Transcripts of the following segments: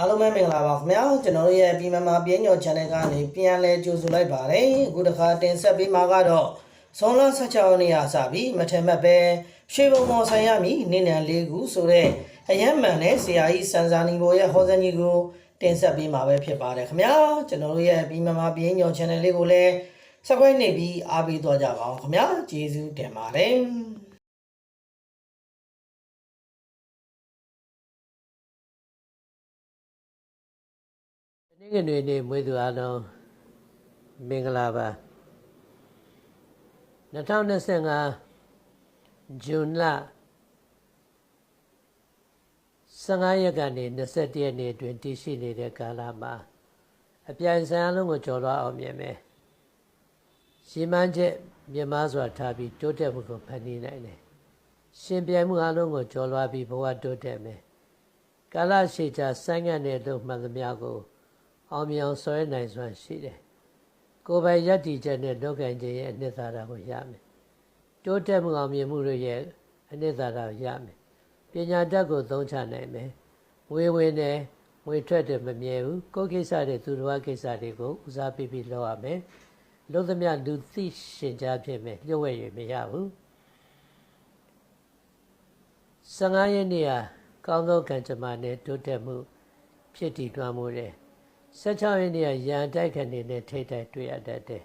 အားလုံးပဲမင်္ဂလာပါခင်ဗျာကျွန်တော်တို့ရဲ့ပြည်မမာပြင်းညော် channel ကနေပြန်လဲကြိုဆိုလိုက်ပါတယ်အခုတစ်ခါတင်ဆက်ပေးမှာကတော့ဇွန်လ16ရက်နေ့ကစပြီးမထင်မှတ်ပဲရွှေဘုံမော်ဆိုင်ရမည်နင်းနံလေးခုဆိုတဲ့အယက်မှန်နဲ့ဆရာကြီးစံစာနီဘောရဲ့ဟောစံကြီးကိုတင်ဆက်ပေးမှာပဲဖြစ်ပါတယ်ခင်ဗျာကျွန်တော်တို့ရဲ့ပြည်မမာပြင်းညော် channel လေးကိုလည်း subscribe နေပြီးအားပေးသွားကြပါအောင်ခင်ဗျာကျေးဇူးတင်ပါတယ် နေ့ကနေ့နေ့မွေးသူအားလုံးမင်္ဂလာပါ2025ဇွန်လ15ရက်ကနေ21ရက်နေ့အတွင်းတည်ရှိနေတဲ့ကာလမှာအပြိုင်ဆိုင်အလုံးကိုကျော်လွှားအောင်မြင်မယ်ရှင်းမှန်းချက်မြင်မစွာထားပြီးတိုးတက်မှုကိုဖန်တီးနိုင်တယ်ရှင်ပြိုင်မှုအလုံးကိုကျော်လွှားပြီးဘဝတိုးတက်မယ်ကာလရှိချာဆိုင်းငံ့တဲ့လို့မှန်သမျှကို အောင်မြောင်ဆွဲနိုင်စွမ်းရှိတယ်။ကိုယ်ပိုင်ယက်တီချက်နဲ့လောကင်ခြင်းရဲ့အနှစ်သာရကိုရမယ်။တိုးတက်မှုအောင်မြင်မှုတို့ရဲ့အနှစ်သာရကိုရမယ်။ပညာတတ်ကိုသုံးချနိုင်မယ်။ဝေဝင်နဲ့ဝေထွက်တယ်မမြဲဘူး။ကိုယ်ကိစ္စတွေသူတော်ကိစ္စတွေကိုဦးစားပေးပြီးလုပ်ရမယ်။လုံးသမျှလူသိရှင်ကြားဖြစ်မယ်လျှို့ဝှက်ရမရဘူး။15ရက်နေ့ဟာကောင်းသောကံကြမ္မာနဲ့တိုးတက်မှုဖြစ်တည်တွားမှုတဲ့ 16ရက်နေ့ကရန်တိုက်ခဏနေနဲ့ထိတ်တိုက်တွေ့ရတတ်တယ်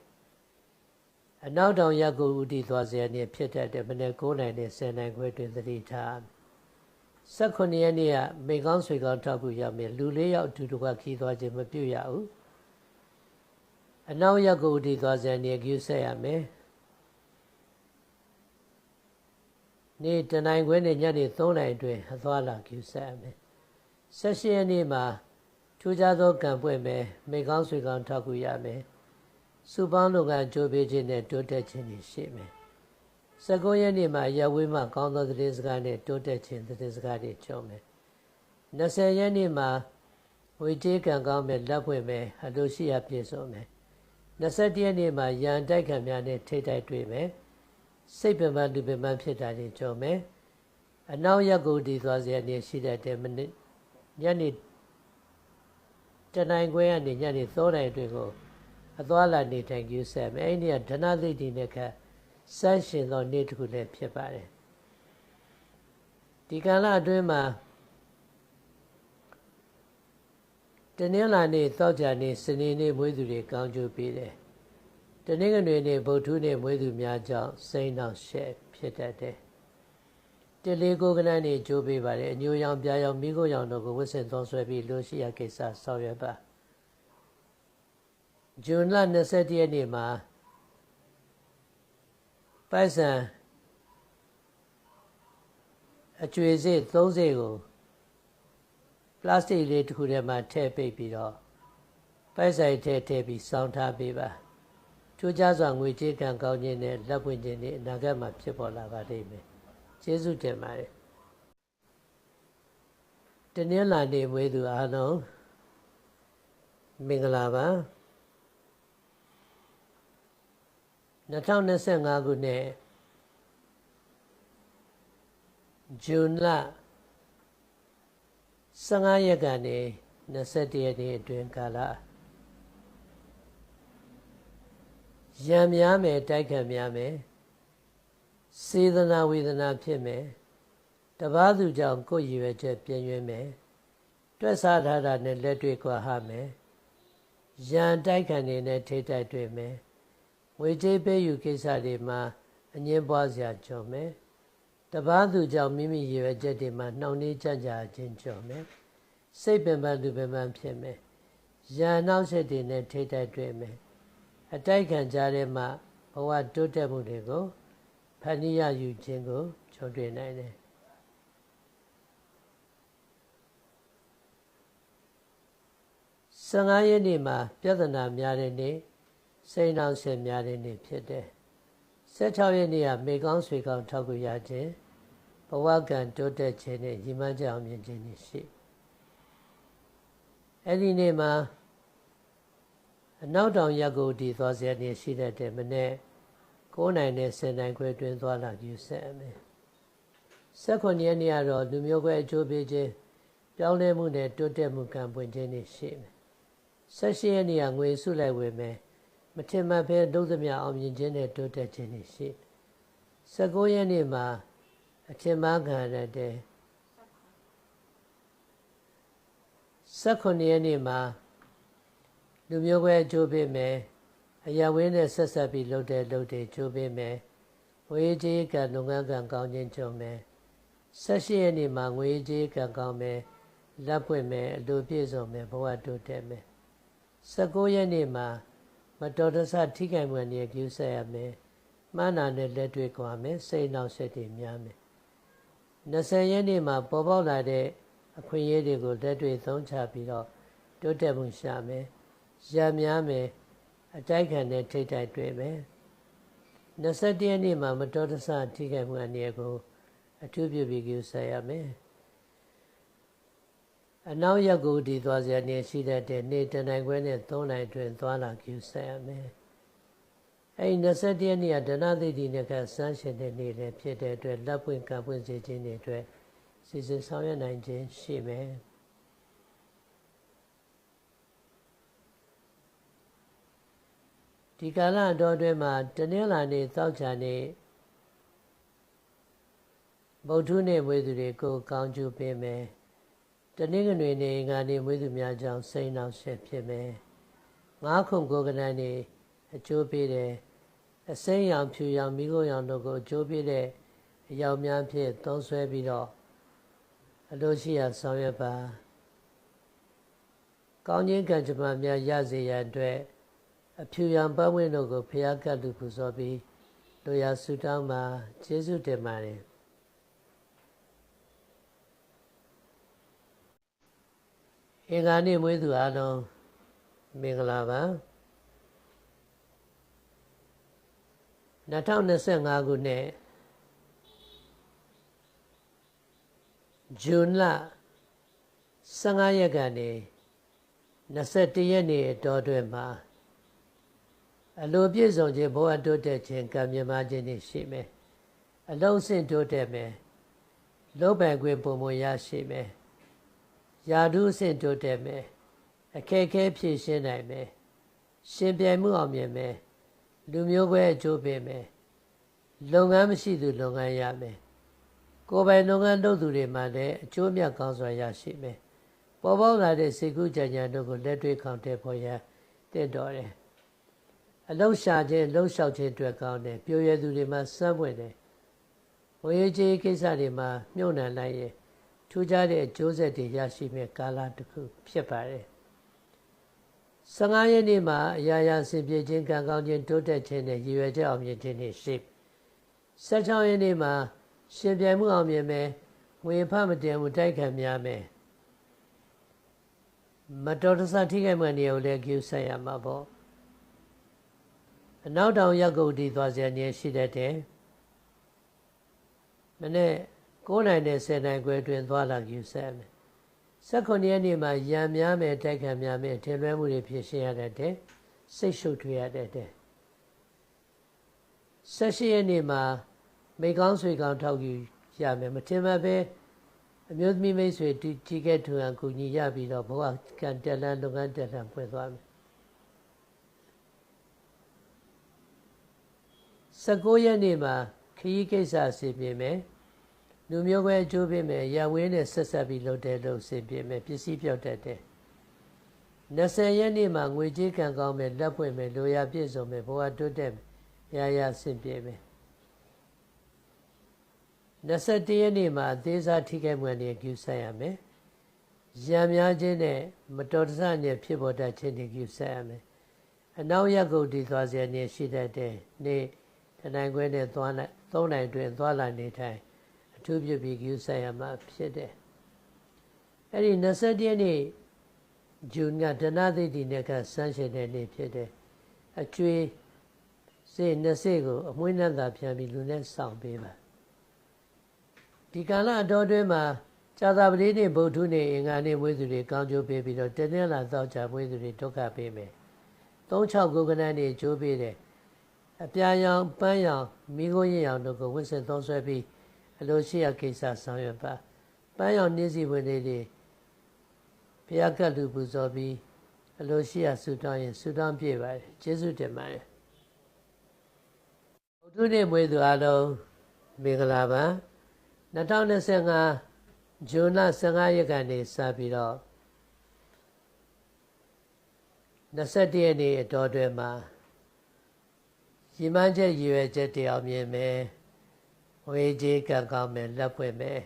။အနောက်တောင်ရက်ကိုဥတီသွားစေရနေ့ဖြစ်တတ်တဲ့မနေ့9နိုင်နဲ့10နိုင်ခွဲတွင်သတိထား။18ရက်နေ့ကမိကောင်းဆွေကောင်းထောက်ခုရောက်မယ်လူလေးယောက်အတူတကွခီးသွားခြင်းမပြုတ်ရဘူး။အနောက်ရက်ကိုဥတီသွားစေရနေ့ကျူးဆက်ရမယ်။နေ့တနိုင်ခွဲနဲ့ညနေ3နိုင်အတွင်းအသွားလာကျူးဆက်ရမယ်။18ရက်နေ့မှာ ထူးခြားသောကံပွင့်မယ်မိကောင်းဆွေကောင်းထောက်ကူရမယ်စူပေါင်းလုပ်ငန်းကြိုးပေးခြင်းနဲ့တိုးတက်ခြင်းတွေရှိမယ်။19ရက်နေ့မှာရဝေးမှကောင်းသောသတင်းစကားနဲ့တိုးတက်ခြင်းသတင်းစကားတွေကြုံမယ်။20ရက်နေ့မှာဝေကျေးကံကောင်းမယ်လက်ဖွင့်မယ်အလိုရှိရပြည့်စုံမယ်။21ရက်နေ့မှာရန်တိုက်ခံများနဲ့ထိတ်တိုက်တွေ့မယ်။စိတ်ပင်ပန်းလူပင်ပန်းဖြစ်တာတွေကြုံမယ်။အနောက်ရက်ကိုဒီသွားစေနေရှိတဲ့မိနစ်ညနေ တနိုင်ခွဲကနေညနေ3နိုင်အတွင်းကိုအသွားလာနေထိုင်ကြဆက်မယ်အဲ့ဒီကဒဏသိတိနဲ့ခဆန်းရှင်သောနေ့တစ်ခုလည်းဖြစ်ပါတယ်ဒီကာလအတွင်းမှာတနင်္လာနေ့သောကြာနေ့စနေနေ့မွေးသူတွေကောင်းကျိုးပေးတယ်တနင်္ဂနွေနေ့ဗုဒ္ဓနေ့မွေးသူများကြောင့်စိန်တော်ရှက်ဖြစ်တတ်တယ် တလေးကိုကနန်းနေကြိုးပေးပါတယ်အညိုရောင်ပြာရောင်မိခိုးရောင်တို့ကိုဝတ်ဆင်သွန်ဆွဲပြီးလိုရှိရာကိစ္စဆောင်ရွက်ပါဇွန်လ21ရက်နေ့မှာပိုက်ဆံအကျွေစစ်30ကိုပလတ်စတစ်လေးတစ်ခုထဲမှာထည့်ပိတ်ပြီးတော့ပိုက်ဆိုင်ထဲထည့်ပြီးစောင်းထားပေးပါထူးခြားစွာငွေကြေးကံကောင်းခြင်းနဲ့လက်ပွင့်ခြင်းတွေအနာဂတ်မှာဖြစ်ပေါ်လာပါလိမ့်မယ် ကျေးဇူးတင်ပါတယ်တနင်္လာနေ့မွေးသူအားလုံးမင်္ဂလာပါ2025ခုနှစ်ဇွန်လ15ရက်ကနေ21ရက်နေ့အတွင်းကာလရံများမယ်တိုက်ခံများမယ် စေတနာဝေဒနာဖြစ်မယ်တပားသူကြောင့်ကိုယ်ရည်ရွယ်ချက်ပြည့်ရွံ့မယ်တွက်စားထားတာနဲ့လက်တွေ့ကွာဟမယ်ရန်တိုက်ခံနေနဲ့ထိတိုက်တွေ့မယ်ငွေကြေးပေးယူကိစ္စတွေမှာအငင်းပွားစရာကြုံမယ်တပားသူကြောင့်မိမိရည်ရွယ်ချက်တွေမှာနှောင့်နှေးကြကြခြင်းကြုံမယ်စိတ်ပင်ပန်းသူပင်ပန်းဖြစ်မယ်ရန်နောက်ဆက်တွေနဲ့ထိတိုက်တွေ့မယ်အတိုက်ခံကြတဲ့မှာဘဝတိုးတက်မှုတွေကို ဖန်တီးရယူခြင်းကိုကြုံတွေ့နိုင်တယ်15ရက်နေ့မှာ ပြဿနာများတဲ့နေ့စိတ်နှောင့်ယှက်များတဲ့နေ့ဖြစ်တယ်16ရက်နေ့ကမေကောင်းဆွေကောင်းထောက်ကူရခြင်းဘဝကံတိုးတက်ခြင်းနဲ့ရည်မှန်းချက်အောင်မြင်ခြင်းတွေရှိအဲ့ဒီနေ့မှာအနောက်တောင်ရက်ကိုဒီသွားစေနေရှိတဲ့မနေ့ 9နိုင်နဲ့10နိုင်ခွဲတွင်သွားလာယူဆက်အမယ်။18ရက်နေ့ကတော့လူမျိုးခွဲအကျိုးပေးခြင်းပြောင်းလဲမှုနဲ့တိုးတက်မှုကံပွင့်ခြင်းတွေရှိမယ်ဆက်ရှိရဲ့နေရာငွေစုလိုက်ဝင်မယ်မထင်မှတ်ဘဲဒုသမျှအောင်မြင်ခြင်းနဲ့တိုးတက်ခြင်းတွေရှိ19ရက်နေ့မှာအထင်မှားခံရတဲ့18ရက်နေ့မှာလူမျိုးကွဲအကျိုးပေးမယ် အရာဝင်းနဲ့ဆက်ဆက်ပြီးလုပ်တဲ့လုပ်တွေကျိုးပေးမယ်ဝေးကြီးကလုပ်ငန်းကံကောင်းခြင်းကြုံမယ်18ရက်နေ့မှာငွေကြီးကံကောင်းမယ်လက်ပွင့်မယ်အလိုပြည့်စုံမယ်ဘဝတိုးတက်မယ်19ရက်နေ့မှာမတော်တဆထိခိုက်မှုအနေနဲ့ကျူးဆက်ရမယ်မှန်းနာနဲ့လက်တွေ့ကွာမယ်စိတ်နောက်ဆက်တွေများမယ်20ရက်နေ့မှာပေါ်ပေါက်လာတဲ့အခွင့်အရေးတွေကိုလက်တွေ့သုံးချပြီးတော့တိုးတက်မှုရှာမယ်ရများမယ် အတိုက်ခံတဲ့ထိတ်တိုက်တွေ့မယ်21ရက်နေ့မှာမတော်တဆထိခိုက်မှုအနေကိုအထူးပြုပြီးကျူးဆက်ရမယ်အနောက်ရက်ကိုဒီသွားစရာနေရှိတတ်တဲ့နေတနိုင်ခွဲနဲ့3နိုင်တွင်သွားလာကျူးဆက်ရမယ်အဲဒီ21ရက်နေ့ကဒနာသိတိနဲ့ကစမ်းရှင်တဲ့နေ့လည်းဖြစ်တဲ့အတွက်လက်ပွင့်ကံပွင့်စေခြင်းတွေအတွက်စီစဉ်ဆောင်ရွက်နိုင်ခြင်းရှိမယ် ဒီကာလအတော်အတွင်းမှာတနင်္လာနေ့တောက်ချာနေ့ဗုဒ္ဓနေ့မွေးသူတွေကိုကောင်းကျိုးပေးမယ်တနင်္ဂနွေနေ့ငါနေ့မွေးသူများကြောင့်စိတ်နှောက်ရှက်ဖြစ်မယ်ငါးခုကိုကနန်းနေ့အကျိုးပေးတယ်အစိမ်းရောင်ဖြူရောင်မိခိုးရောင်တို့ကိုအကျိုးပေးတဲ့အယောင်များဖြင့်သုံးဆွဲပြီးတော့အလိုရှိရာဆောင်ရွက်ပါကောင်းခြင်းကံကြမ္မာများရစေရန်အတွက် အဖြူရောင်ပတ်ဝန်းတို့ကိုဖျားကတ်လူပူဇော်ပြီးလိုရာဆုတောင်းပါကျေးဇူးတင်ပါတယ်အင်္ဂါနေ့မွေးသူအားလုံးမင်္ဂလာပါ2025ခုနှစ်ဇွန်လ15ရက်ကနေ21ရက်နေ့အတော်တွင်မှာ အလိုပြည့်စုံခြင်းဘဝတိုးတက်ခြင်းကံမြမခြင်းတွေရှိမယ်အလုံးစင်တိုးတက်မယ်လောဘခွင့်ပုံမရရှိမယ်ယာဓုအဆင့်တိုးတက်မယ်အခက်ခဲဖြည့်ရှင်းနိုင်မယ်ရှင်ပြိုင်မှုအောင်မြင်မယ်လူမျိုးပဲအကျိုးပေးမယ်လုပ်ငန်းမရှိသူလုပ်ငန်းရမယ်ကိုယ်ပိုင်လုပ်ငန်းလုပ်သူတွေမှလည်းအကျိုးမြတ်ကောင်းစွာရရှိမယ်ပေါ်ပေါက်လာတဲ့စေကုကြံကြံတို့ကိုလက်တွေ့ခေါင်တဲ့ဖို့ရတင့်တော်တယ် အလုံးရှာခြင်းလှုပ်လျှောက်ခြင်းအတွက်ကောင်းတယ်ပြိုရသူတွေမှာစမ်းပွင့်တယ်ဝေကြီးကိစ္စတွေမှာမြုပ်နှံလိုက်ရင်ထူးခြားတဲ့အကျိုးဆက်တွေရရှိမဲ့ကာလတစ်ခုဖြစ်ပါတယ်15ရက်နေ့မှာအရာရာဆင်ပြေခြင်းကံကောင်းခြင်းတိုးတက်ခြင်းနဲ့ရည်ရွယ်ချက်အောင်မြင်ခြင်းတွေရှိ16ရက်နေ့မှာရှင်ပြိုင်မှုအောင်မြင်မယ်ငွေဖမတင်မှုတိုက်ခံများမယ်မတော်တဆထိခိုက်မှနေကိုလည်းကျူးဆက်ရမှာပေါ့ အနောက်တောင်ရက်ကုတ်တီသွားစရာနေရှိတတ်တယ်မနေ့9နိုင်နဲ့10နိုင်ခွဲတွင်သွားလာကျူးဆက်မယ်18ရက်နေ့မှာရံများမယ်တိုက်ခံများမယ်ထင်လွဲမှုတွေဖြစ်ရှင်းရတတ်တယ်စိတ်ရှုပ်ထွေးရတတ်တယ်18ရက်နေ့မှာမိကောင်းဆွေကောင်းထောက်ယူရမယ်မထင်မှတ်ပဲအမျိုးသမီးမိတ်ဆွေတီကဲထူဟန်ကူညီရပြီးတော့ဘဝကံတက်လန်းလုပ်ငန်းတက်လန်းဖွင့်သွားမယ် 19ရက်နေ့မှာခရီးကိစ္စအစီပြေမယ်လူမျိုးပဲအကျိုးပေးမယ်ရဝင်းနဲ့ဆက်ဆက်ပြီးလုပ်တဲ့လုပ်စီပြေမယ်ပစ္စည်းပြောက်တတ်တယ်20ရက်နေ့မှာငွေကြေးကံကောင်းမယ်လက်ပွင့်မယ်လိုရာပြည့်စုံမယ်ဘဝတိုးတက်မယ်ရာရာဆင်ပြေမယ်21ရက်နေ့မှာအသေးစားထိခိုက်မှုအနေကျူဆက်ရမယ်ရံများခြင်းနဲ့မတော်တဆနဲ့ဖြစ်ပေါ်တတ်ခြင်းတွေကျူဆက်ရမယ်အနောက်ရက်ကုန်တည်သွားစေနေရှိတတ်တဲ့နေ့ တနိုင်ခွဲနဲ့သွားလိုက်သုံးနိုင်တွင်သွားလာနေထိုင်အထူးပြုပြီးကျူဆက်ရမှာဖြစ်တယ်အဲ့ဒီ21ရက်နေ့ဂျွန်ကဒနာသိတိနဲ့ကဆန်းရှင်တဲ့နေ့ဖြစ်တယ်အကျွေးစေ20ကိုအမွှေးနှံသာပြန်ပြီးလူနဲ့ဆောင်ပေးပါဒီကာလအတော်တွင်းမှာဇာတာပတိနေ့ဗုဒ္ဓနေ့အင်္ဂါနေ့မွေးသူတွေကောင်းကျိုးပေးပြီးတော့တနင်္လာသောကြာမွေးသူတွေဒုက္ခပေးမယ်36ကိုကနန်းနေ့ကျိုးပေးတယ် အပြာရောင်ပန်းရောင်မိခိုးရင်ရောင်တို့ကိုဝစ်စင်သုံးဆွဲပြီးအလိုရှိရာကိစ္စဆောင်ရွက်ပါပန်းရောင်နှင်းစီဝင်လေးတွေရားကတ်လူပူဇော်ပြီးအလိုရှိရာဆုတောင်းရင်ဆုတောင်းပြည့်ပါတယ်ကျေးဇူးတင်ပါတယ်ဘုဒ္ဓနေ့မွေးသူအလုံးမင်္ဂလာပါ2025ဇွန်လ15ရက်ကနေစပြီးတော့21ရက်နေ့အတော်တွင်မှာ ရည်မှန်းချက်ရည်ရွယ်ချက်တရားမြင်မယ်ဝေကြီးကံကောင်းမယ်လက်ဖွဲ့မယ်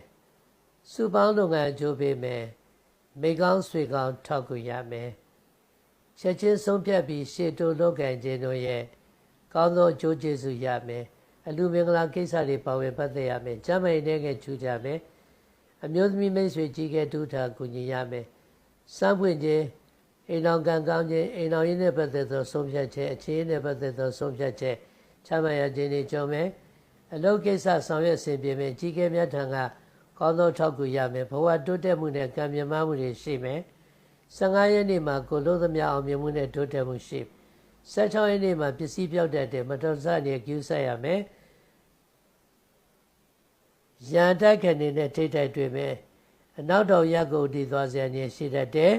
စုပေါင်းလုပ်ငန်းအကျိုးပေးမယ်မိကောင်းဆွေကောင်းထောက်ကူရမယ်ချက်ချင်းဆုံးဖြတ်ပြီးရှေ့တိုးလုပ်ကံခြင်းတို့ရဲ့ကောင်းသောအကျိုးကျေးဇူးရမယ်အလူမင်္ဂလာကိစ္စတွေပါဝင်ပတ်သက်ရမယ်ကျမ်းမာရေးနဲ့ကချူကြမယ်အမျိုးသမီးမိတ်ဆွေကြီးကဲတူတာကူညီရမယ်စမ်းပွင့်ခြင်း အိမ်တော်ကံကောင်းခြင်းအိမ်တော်ရင်းနဲ့ပတ်သက်သောဆုံးဖြတ်ချက်အခြေအနေနဲ့ပတ်သက်သောဆုံးဖြတ်ချက်ချမှတ်ရခြင်းတွေကြုံမယ်အလုပ်ကိစ္စဆောင်ရွက်ဆင်ပြေမယ်ကြီးကဲမြတ်ထံကကောင်းသောထောက်ကူရမယ်ဘဝတိုးတက်မှုနဲ့ကံမြမမှုတွေရှိမယ်15ရက်နေ့မှာကိုလို့သမျှအောင်မြင်မှုနဲ့တိုးတက်မှုရှိ16ရက်နေ့မှာပစ္စည်းပြောက်တတ်တဲ့မတော်တဆနေကျူးဆက်ရမယ်ရန်တိုက်ခဏနဲ့ထိတ်တိုက်တွေ့မယ်အနောက်တော်ရက်ကိုတည်သွားစရာနေရှိတတ်တယ်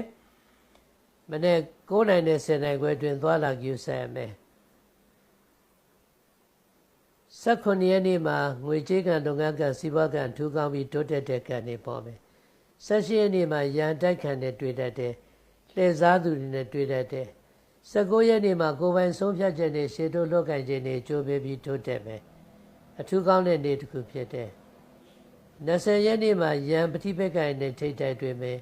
မနေ့9နိုင်နဲ့10နိုင်ခွဲတွင်သွားလာကျူးဆက်ရမယ်18ရက်နေ့မှာငွေကြေးကံလုပ်ငန်းကံစီးပွားကံထူးကောင်းပြီးတိုးတက်တဲ့ကံတွေပေါ်မယ်18ရက်နေ့မှာရန်တိုက်ခဏနဲ့တွေ့တတ်တယ်လှည့်စားသူတွေနဲ့တွေ့တတ်တယ်19ရက်နေ့မှာကိုယ်ပိုင်ဆုံးဖြတ်ချက်နဲ့ရှေ့တိုးလောက်ကင်ခြင်းတွေကြိုးပေးပြီးတိုးတက်မယ်အထူးကောင်းတဲ့နေ့တစ်ခုဖြစ်တယ်20ရက်နေ့မှာရန်ပฏิပက္ခနဲ့ထိတ်တိုက်တွေ့မယ်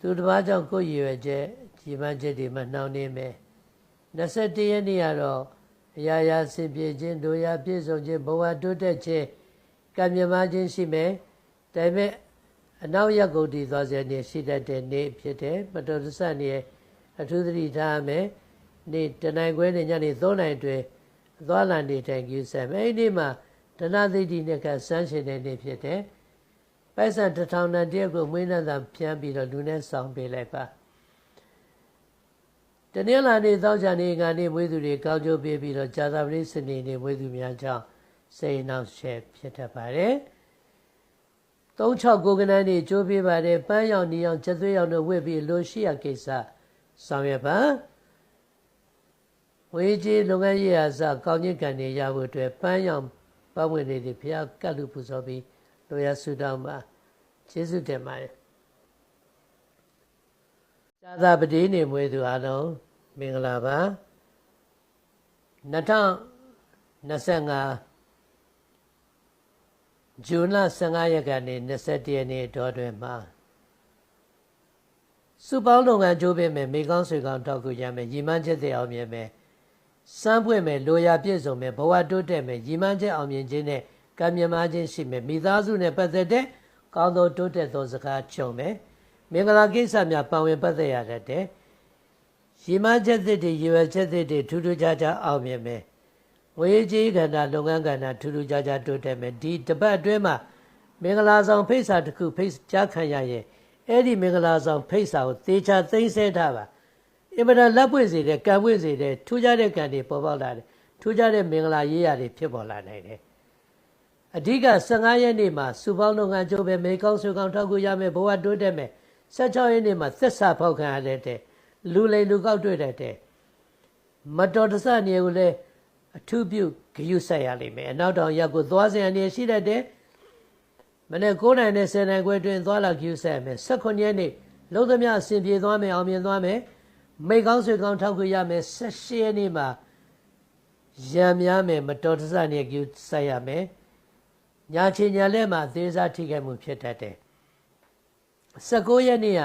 သူတစ်ပါးကြောင့်ကိုယ်ရည်ရွယ်ချက် ကြီးမှန်းချက်တွေမှနှောင်းနေမယ်21ရက်နေ့ကတော့အရာရာဆင်ပြေခြင်းဒုရာပြည့်စုံခြင်းဘဝတိုးတက်ခြင်းကံမြမခြင်းရှိမယ်ဒါပေမဲ့အနောက်ရက်ကုန်တည်သွားစေနေရှိတတ်တဲ့နေ့ဖြစ်တယ်မတော်တဆနေအထူးသတိထားမယ်နေ့တနိုင်ခွဲနဲ့ညနေ3နိုင်တွင်အသွားလာနေတိုင်ကျူးဆက်မယ်အဲ့ဒီမှာဒနာသိတိနဲ့ကစမ်းရှင်တဲ့နေ့ဖြစ်တယ်ပိုက်ဆံတစ်ထောင်တန်တရက်ကိုမွေးနှံသာပြန်ပြီးတော့လူနဲ့ဆောင်ပေးလိုက်ပါ တနင်္လာနေ့သောကြာနေ့ကနေမွေးသူတွေကောင်းကျိုးပေးပြီးတော့ဇာတာပတိစနေနေ့မွေးသူများကြောင့်စိတ်နှောက်ရှက်ဖြစ်တတ်ပါတယ်36ကိုကနန်းနေကြိုးပေးပါတယ်ပန်းရောင်နီရောင်ချက်သွေးရောင်တို့ဝစ်ပြီးလိုရှိရကိစ္စဆောင်ရွက်ပါဝေကြီးလုပ်ငန်းရေးရာစကောင်းကျိုးကံတွေရဖို့အတွက်ပန်းရောင်ပတ်ဝန်းကျင်တွေဘုရားကတ်လူပူဇော်ပြီးလိုရဆုတောင်းပါကျေးဇူးတင်ပါတယ်ဇာတာပတိနေမွေးသူအလုံး မင်္ဂလာပါ2025ဇွန်လ15ရက်ကနေ21ရက်နေ့တော်တွင်မှာစုပေါင်းလုပ်ငန်းကြိုးပင်မယ်မိကောင်းဆွေကောင်းတောက်ကူရမယ်ညီမချက်တဲ့အောင်မြင်မယ်စမ်းပွင့်မယ်လိုရာပြည့်စုံမယ်ဘဝတိုးတက်မယ်ညီမချက်အောင်မြင်ခြင်းနဲ့ကံမြမခြင်းရှိမယ်မိသားစုနဲ့ပတ်သက်တဲ့ကောင်းသောတိုးတက်သောစကားချုံမယ်မင်္ဂလာကိစ္စများပါဝင်ပတ်သက်ရတတ်တယ် ရီမချက်သစ်တွေရွယ်ချက်သစ်တွေထူးထူးခြားခြားအောင်မြင်မယ်ငွေကြေးကဏ္ဍလုပ်ငန်းကဏ္ဍထူးထူးခြားခြားတိုးတက်မယ်ဒီတပတ်အတွင်းမှာမင်္ဂလာဆောင်ဖိတ်စာတစ်ခုဖိတ်ကြားခံရရင်အဲ့ဒီမင်္ဂလာဆောင်ဖိတ်စာကိုသေချာသိမ်းဆဲထားပါအင်မတန်လက်ပွင့်စေတဲ့ကံပွင့်စေတဲ့ထူးခြားတဲ့ကံတွေပေါ်ပေါက်လာတယ်ထူးခြားတဲ့မင်္ဂလာရေးရတွေဖြစ်ပေါ်လာနိုင်တယ်အဓိက15ရက်နေ့မှာစူပေါင်းလုပ်ငန်းကြိုးပဲမေကောင်းဆွေကောင်းထောက်ကူရမယ်ဘဝတိုးတက်မယ်16ရက်နေ့မှာသက်စာဖောက်ခံရတဲ့ လူလိမ်လူကောက်တွေ့တဲ့မတော်တဆနေကိုလည်းအထူးပြုဂယုဆက်ရလိမ့်မယ်အနောက်တောင်ရက်ကိုသွားစရာနေရှိတတ်တယ်မနေ့9နိုင်နဲ့10နိုင်ခွဲတွင်သွားလာဂယုဆက်မယ်18ရက်နေ့လုံးသမျှအစဉ်ပြေသွားမယ်အောင်မြင်သွားမယ်မိကောင်းဆွေကောင်းထောက်ခွေရမယ်18ရက်နေ့မှာရံများမယ်မတော်တဆနေဂယုဆက်ရမယ်ညာချင်ညာလက်မှာသေးစားထိခိုက်မှုဖြစ်တတ်တယ်19ရက်နေ့က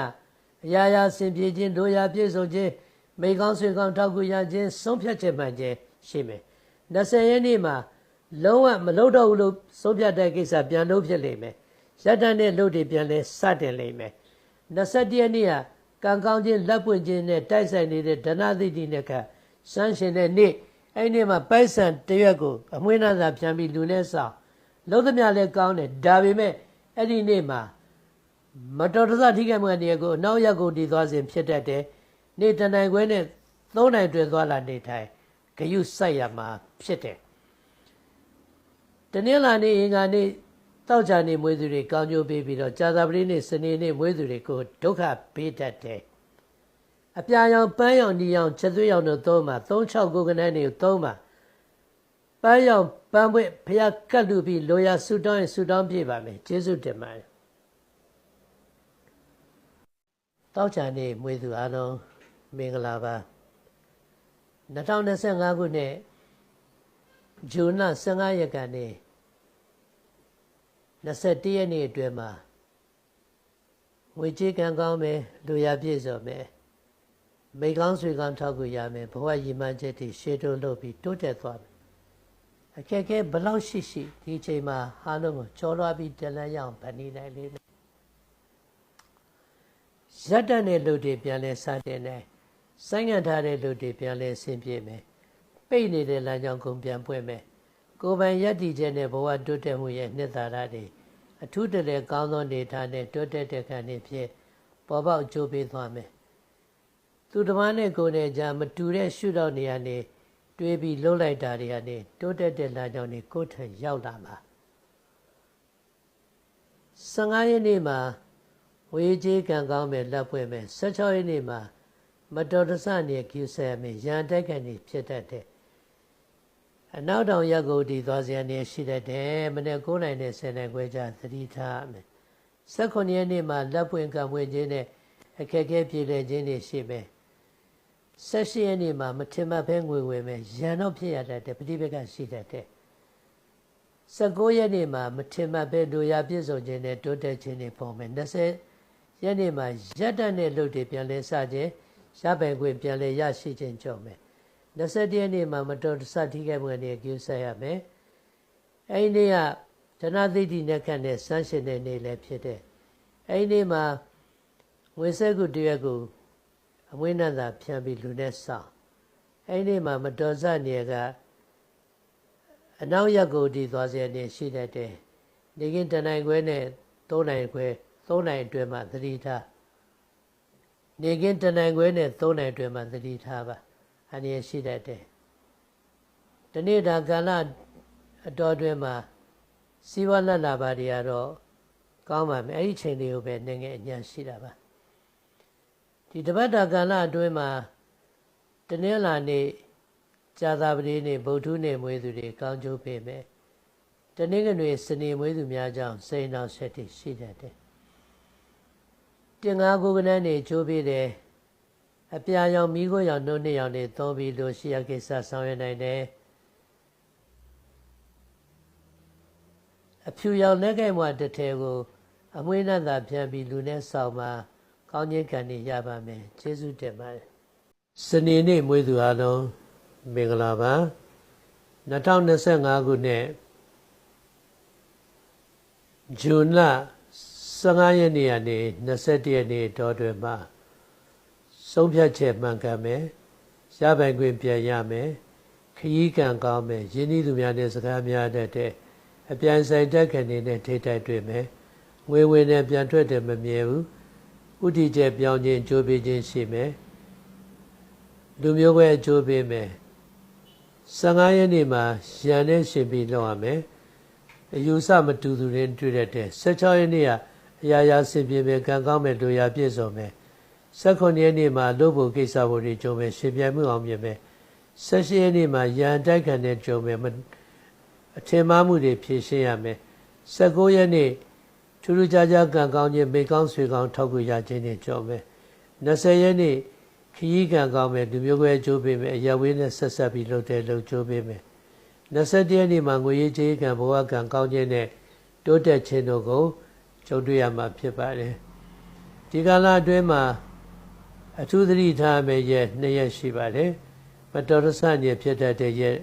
အရာရာဆင်ပြေခြင်းတို့ရာပြည့်စုံခြင်းမိကောင်းဆွေကောင်းထောက်ကူရခြင်းဆုံးဖြတ်ချက်မှန်ခြင်းရှိမယ်20ရက်နေ့မှာလုံးဝမလုပ်တော့ဘူးလို့ဆုံးဖြတ်တဲ့ကိစ္စပြန်လို့ဖြစ်လိမ့်မယ်ရက်တန်တဲ့လုပ်တွေပြန်လဲစတင်လိမ့်မယ်21ရက်နေ့ကကံကောင်းခြင်းလက်ပွင့်ခြင်းနဲ့တိုက်ဆိုင်နေတဲ့ဒဏသီတိနဲ့ကစမ်းရှင်တဲ့နေ့အဲ့ဒီမှာပိုက်ဆံတရွက်ကိုအမွှေးနှံစာပြန်ပြီးလူနဲ့ဆောင်လုံးသမျှလဲကောင်းတယ်ဒါပေမဲ့အဲ့ဒီနေ့မှာ မတော်တဆထိခိုက်မှုအနေကိုအနောက်ရက်ကိုတည်သွားစဉ်ဖြစ်တတ်တယ်။နေ့တနိုင်ခွဲနဲ့သုံးနိုင်တွင်သွားလာနေထိုင်ဂယုစိုက်ရမှာဖြစ်တယ်။တနင်္လာနေ့အင်္ဂါနေ့တောက်ကြနေမွေးသူတွေကောင်းကျိုးပေးပြီးတော့ကြာသပတေးနေ့စနေနေ့မွေးသူတွေကိုဒုက္ခပေးတတ်တယ်အပြာရောင်ပန်းရောင်နီရောင်ချက်သွေးရောင်တို့သုံးမှာ36ကိုကနန်းတွေကိုသုံးမှာပန်းရောင်ပန်းပွင့်ဖျားကတ်လူပြီးလိုရာဆူတောင်းရင်ဆူတောင်းပြပါမယ်ကျေးဇူးတင်ပါတယ် တောက်ချာနေမွေးသူအားလုံးမင်္ဂလာပါ2025ခုနှစ်ဇွန်လ15ရက်ကနေ21ရက်နေ့အတွင်းမှာငွေကြေးကံကောင်းမယ်လူရပြည့်စုံမယ်မိကောင်းဆွေကောင်းထောက်ကူရမယ်ဘဝရည်မှန်းချက်တွေရှေ့တိုးလုပ်ပြီးတိုးတက်သွားမယ်အခက်အခဲဘယ်လောက်ရှိရှိဒီအချိန်မှာအားလုံးကိုကြောလွှားပြီးတလန်းရအောင်ဗဏိနိုင်လေး ရက်တန်တဲ့လူတွေပြန်လဲစတင်တယ်ဆိုင်းငံ့ထားတဲ့လူတွေပြန်လဲဆင်းပြေမယ်ပိတ်နေတဲ့လမ်းကြောင်းကုန်ပြန်ပွင့်မယ်ကိုယ်ပိုင်ယက်တည်ခြင်းနဲ့ဘဝတိုးတက်မှုရဲ့နှစ်သာရတွေအထူးတလည်းကောင်းသောနေထားနဲ့တိုးတက်တဲ့ခံနေဖြစ်ပေါ်ပေါက်ကြိုးပေးသွားမယ်သူတစ်ပါးနဲ့ကိုယ်နဲ့ကြာမတူတဲ့ရှုတော့နေရနေတွေးပြီးလှုပ်လိုက်တာတွေကနေတိုးတက်တဲ့လမ်းကြောင်းတွေကိုယ်ထံရောက်လာမှာ15ရက်နေ့မှာ ဝေကြီးကံကောင်းမယ်လက်ပွဲမယ်16ရက်နေ့မှာမတော်တဆနေကျူဆယ်မယ်ရန်တိုက်ကန်နေဖြစ်တတ်တဲ့အနောက်တောင်ရက်ကိုဒီသွားစရာနေရှိတတ်တယ်မနေ့9နိုင်နဲ့10နိုင်ခွဲကြသတိထားမယ်16ရက်နေ့မှာလက်ပွင့်ကံပွင့်ခြင်းနဲ့အခက်အခဲပြည်လည်ခြင်းတွေရှိမယ်16ရက်နေ့မှာမထင်မှတ်ဘဲငွေဝင်မယ်ရန်တော့ဖြစ်ရတတ်တယ်ပฏิပက္ခရှိတတ်တယ်19ရက်နေ့မှာမထင်မှတ်ဘဲလူရပြည့်စုံခြင်းနဲ့တိုးတက်ခြင်းတွေပေါ်မယ်20 ရက်နေ့မှာရက်တတ်တဲ့လူတွေပြန်လဲစခြင်းရပိုင်ခွင့်ပြန်လဲရရှိခြင်းကြောင့်မယ်21ရက်နေ့မှာမတော်တဆထိခိုက်မှုနဲ့ကျူးဆက်ရမယ်အဲဒီနေ့ကဓနသိတိနဲ့ခန့်တဲ့စမ်းရှင်တဲ့နေ့လည်းဖြစ်တဲ့အဲဒီနေ့မှာဝိဆက်ကုတရက်ကိုအမွေးနတ်သာဖြန့်ပြီးလူနဲ့ဆောင်းအဲဒီနေ့မှာမတော်ဆနေကအနောက်ရက်ကိုဒီသွားစေနေရှိတတ်တယ်နေကင်းတနိုင်ခွဲနဲ့၃နိုင်ခွဲ ၃နိုင်အတွင်းမှာသတိထားနေကင်းတနိုင်ခွဲနဲ့၃နိုင်အတွင်းမှာသတိထားပါအနည်းရှိတတ်တယ်။ဒီနေ့ဒါကာလအတော်တွင်မှာစီဝါလက်လာပါတွေကတော့ကောင်းပါမယ်အဲ့ဒီချိန်လေးကိုပဲနေငယ်အညာရှိတာပါဒီတပတ်တာကာလအတွင်းမှာတနင်္လာနေ့ဇာတာပတိနေ့ဗုဒ္ဓနေ့မွေးသူတွေကောင်းကျိုးပေးမယ်တနင်္ဂနွေစနေမွေးသူများကြောင့်စိန်တော်ဆက်တည်ရှိတတ်တယ် တင်ငါကိုကနန်းနေချိုးပေးတယ်အပြာရောင်မိခိုးရောင်နှုတ်နှစ်ရောင်တွေသုံးပြီးလို့ရှိရကိစ္စဆောင်ရွက်နိုင်တယ်အဖြူရောင်လက်ကဲ့မွားတစ်ထဲကို အမွေးနဲ့သာပြန်ပြီးလူနဲ့ဆောင်မှာကောင်းခြင်းကံနေရပါမယ်ကျေးဇူးတင်ပါတယ်စနေနေ့မွေးသူအားလုံးမင်္ဂလာပါ2025ခုနှစ်ဇွန်လ 15ရက်နေ့ကနေ21ရက်နေ့တောတွင်မှာဆုံးဖြတ်ချက်မှန်ကန်မယ်ရပိုင်ခွင့်ပြန်ရမယ်ခရီးကံကောင်းမယ်ရင်းနှီးသူများနဲ့စကားများတဲ့အပြိုင်ဆိုင်တက်ခံနေတဲ့ထိတိုက်တွေ့မယ်ငွေဝင်နဲ့ပြန်ထွက်တယ်မမြဲဘူးဥတီကျပြောင်းခြင်းကြိုးပေးခြင်းရှိမယ်လူမျိုးပဲကြိုးပေးမယ်15ရက်နေ့မှာရန်နဲ့ရှင်ပြီးလောက်ရမယ်အယူဆမတူသူတွေတွေ့တဲ့16ရက်နေ့က အရာရာဆင်ပြေမယ်ကံကောင်းမယ်တို့ရာပြည့်စုံမယ်16ရက်နေ့မှာလို့ဖို့ကိစ္စဖို့တွေကြုံမယ်ရှင်ပြိုင်မှုအောင်မြင်မယ်16ရက်နေ့မှာရန်တိုက်ခံတဲ့ကြုံမယ်အထင်မှားမှုတွေဖြေရှင်းရမယ်19ရက်နေ့ထူးထူးခြားခြားကံကောင်းခြင်းမိကောင်းဆွေကောင်းထောက်ကူရခြင်းတွေကြုံမယ်20ရက်နေ့ခရီးကံကောင်းမယ်လူမျိုးကွဲကြိုးပေးမယ်အရဝေးနဲ့ဆက်ဆက်ပြီးလုပ်တယ်လုပ်ကြိုးပေးမယ်21ရက်နေ့မှာငွေရေးကြေးကံဘဝကံကောင်းခြင်းနဲ့တိုးတက်ခြင်းတို့ကို ကြုံတွေ့ရမှာဖြစ်ပါတယ်ဒီကာလအတွင်းမှာအထူးသတိထားမယ့်ရက်နှစ်ရက်ရှိပါတယ်မတော်တဆညဖြစ်တတ်တဲ့ရက်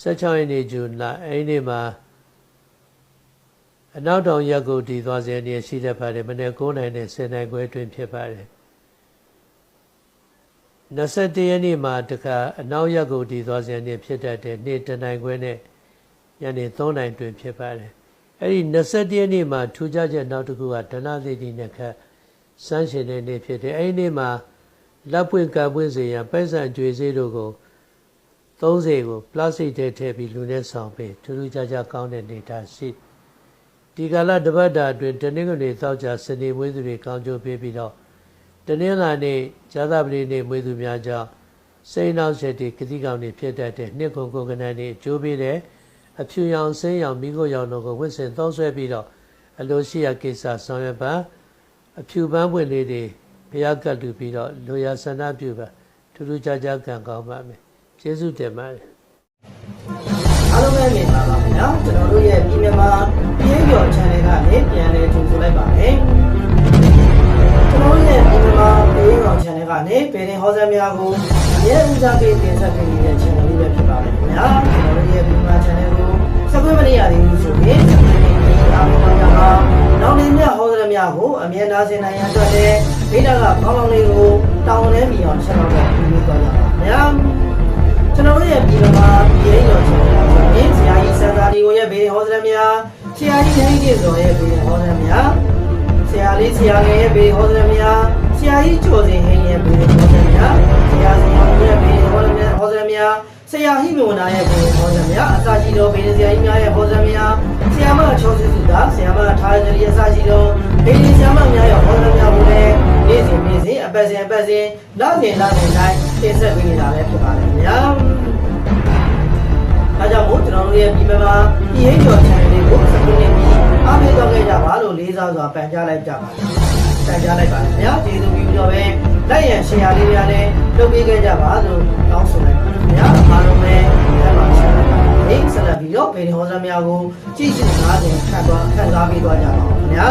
16ရက်နေ့ဇွန်လအဲ့ဒီနေ့မှာအနောက်တောင်ရက်ကိုတည်သွားစေနေရှိတတ်ပါတယ်မနေ့9နိုင်နဲ့10နိုင်ခွဲအတွင်းဖြစ်ပါတယ်21ရက်နေ့မှာတခါအနောက်ရက်ကိုတည်သွားစေနေဖြစ်တတ်တဲ့နေ့တနိုင်ခွဲနဲ့ညနေ3နိုင်တွင်ဖြစ်ပါတယ် အဲ့ဒီ21ရက်နေ့မှာထူးခြားချက်နောက်တစ်ခုကဒဏသိတိနဲ့ခတ်စမ်းရှင်တဲ့နေ့ဖြစ်တယ်အဲ့ဒီနေ့မှာလက်ပွင့်ကပွင့်စေရန်ပိုက်ဆံကြွေစေးတို့ကို30ကိုပလတ်စတစ်ထဲထည့်ပြီးလူနဲ့ဆောင်ပေးထူးထူးခြားခြားကောင်းတဲ့နေတာရှိဒီကာလတစ်ပတ်တာအတွင်းတနင်္ဂနွေသောကြာစနေမွေးသူတွေကောင်းကျိုးပေးပြီးတော့တနင်္လာနေ့ဇာသပတိနေ့မွေးသူများကြောင့်စိတ်နှောက်ရက်တွေကတိကောင်တွေဖြစ်တတ်တဲ့နှစ်ကုန်ကုန်ကနန်းတွေအကျိုးပေးတဲ့ အဖြူရောင်ဆင်းရောင်မိခိုးရောင်တို့ကိုဝစ်စင်သုံးဆွဲပြီးတော့အလိုရှိရာကိစ္စဆောင်ရွက်ပါအဖြူပန်းပွင့်လေးတွေဘုရားကတ်လူပြီးတော့လိုရာဆန္ဒပြုပါထူးထူးခြားခြားကံကောင်းပါမယ်ကျေးဇူးတင်ပါတယ်အားလုံးပဲမြင်ပါပါခင်ဗျာကျွန်တော်တို့ရဲ့ပြည်မြန်မာပြည်ကျော် channel ကနေပြန်လည်ကြိုဆိုလိုက်ပါတယ် ကျော် channel ကနေပေရင်ဟောစများကိုအမြဲဦးစားပေးတင်ဆက်ပေးနေတဲ့ channel လေးပဲဖြစ်ပါတယ်ခင်ဗျာကျွန်တော်တို့ရဲ့ပြည်မြန်မာ channel ကိုစကွေးမနေရသေးဘူးဆိုရင်စကွေးနေပြီးအားလုံးပါကြပါနောက်နေမြဟောစများကိုအမြဲနားဆင်နိုင်ရန်အတွက်လည်းဒိတာကကောင်းကောင်းလေးကိုတောင်းလဲမိအောင်ချက်တော့ပြီးပြီးသွားကြပါခင်ဗျာကျွန်တော်တို့ရဲ့ပြည်တော်မှာပြည်ရင်တော်ချင်တာဆိုရင်ဆရာကြီးစံသာလီကိုရဲ့ဘေးဟောစရများဆရာကြီးတိုင်းကြီးဆိုရဲ့ဘေးဟောစရများ ဆရာလေးဆရာငယ်ရဲ့ဘေးဟောစရများဆရာကြီးကျော်စင်ဟင်းရဲ့ဘေးဟောစရများဆရာစင်အောင်ရဲ့ဘေးဟောစရများဟောစရများဆရာဟိမဝနာရဲ့ဘေးဟောစရများအစာရှိတော်ဘေးဆရာကြီးများရဲ့ဟောစရများဆရာမချောစစ်စုတာဆရာမထားကြရီအစာရှိတော်ဘေးဆရာမများရဲ့ဟောစရများကိုလည်းနေ့စဉ်နေ့စဉ်အပတ်စဉ်အပတ်စဉ်လောက်စဉ်လောက်စဉ်တိုင်းတင်ဆက်ပေးနေတာလည်းဖြစ်ပါတယ်ခင်ဗျာဒါကြောင့်မို့ကျွန်တော်တို့ရဲ့ပြည်မမှာပြည်ဟိကျော် channel လေးကိုစကူနေပြီး အားပေးတော့ခဲ့ကြပါလို့လေးစားစွာပန်ကြားလိုက်ကြပါတယ်။ပန်ကြားလိုက်ပါတယ်ခင်ဗျာကျေးဇူးပြုပြီးတော့ပဲလက်ရန် share လေးများလည်းလုပ်ပေးခဲ့ကြပါလို့တောင်းဆိုလိုက်ပါတယ်ခင်ဗျာအားလုံးပဲလက်ပါ share လိုက်ပါဒီဆက်လက်ပြီးတော့ဗီဒီယိုဟောစများကိုကြည့်ရှုနားဆင်ခံသွားခံစားပေးသွားကြပါဦးခင်ဗျာ